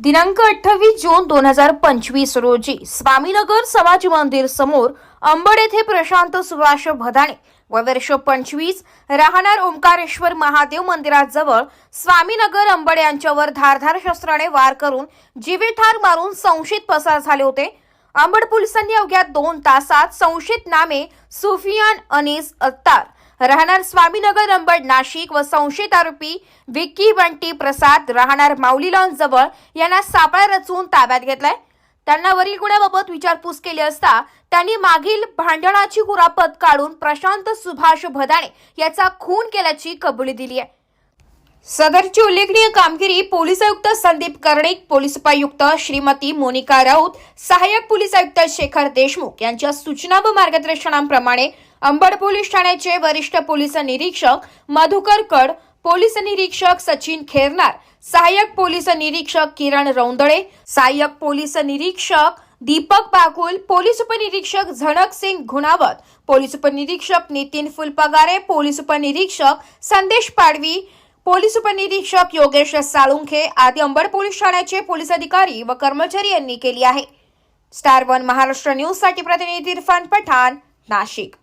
दिनांक अठ्ठावीस जून दोन हजार पंचवीस रोजी स्वामीनगर समाज मंदिर समोर अंबड येथे प्रशांत सुभाष भदाणे व वर्ष पंचवीस राहणार ओंकारेश्वर महादेव मंदिराजवळ स्वामीनगर अंबड यांच्यावर धारधार शस्त्राने वार करून जीवेठार मारून संशयित पसार झाले होते. अंबड पोलिसांनी अवघ्या दोन तासात संशयित नामे सुफियान अनीस अत्तार राहणार स्वामीनगर अंबड नाशिक व संशयित आरोपी विक्की बंटी प्रसाद राहणार माऊली लॉन जवळ यांना सापळा रचून ताब्यात घेतलाय. त्यांना वरील गुन्ह्याबाबत विचारपूस केली असता त्यांनी मागील भांडणाची कुरापत काढून प्रशांत सुभाष भदाणे याचा खून केल्याची कबुली दिली आहे सदरची उल्लेखनीय कामगिरी पोलीस आयुक्त संदीप कर्णिक पोलीस उपायुक्त श्रीमती मोनिका राऊत सहाय्यक पोलीस आयुक्त शेखर देशमुख यांच्या सूचना व मार्गदर्शनांप्रमाणे अंबड पोलीस ठाण्याचे वरिष्ठ पोलीस निरीक्षक मधुकर कड पोलीस निरीक्षक सचिन खेरनार सहाय्यक पोलीस निरीक्षक किरण रौंदळे सहाय्यक पोलीस निरीक्षक दीपक बाकुल पोलीस उपनिरीक्षक झणक सिंग घुणावत पोलीस उपनिरीक्षक नितीन फुलपगारे पोलीस उपनिरीक्षक संदेश पाडवी पोलीस उपनिरीक्षक योगेश साळुंखे आदी अंबड पोलीस ठाण्याचे पोलीस अधिकारी व कर्मचारी यांनी केली आहे. स्टार वन महाराष्ट्र न्यूजसाठी प्रतिनिधी इरफान पठाण नाशिक.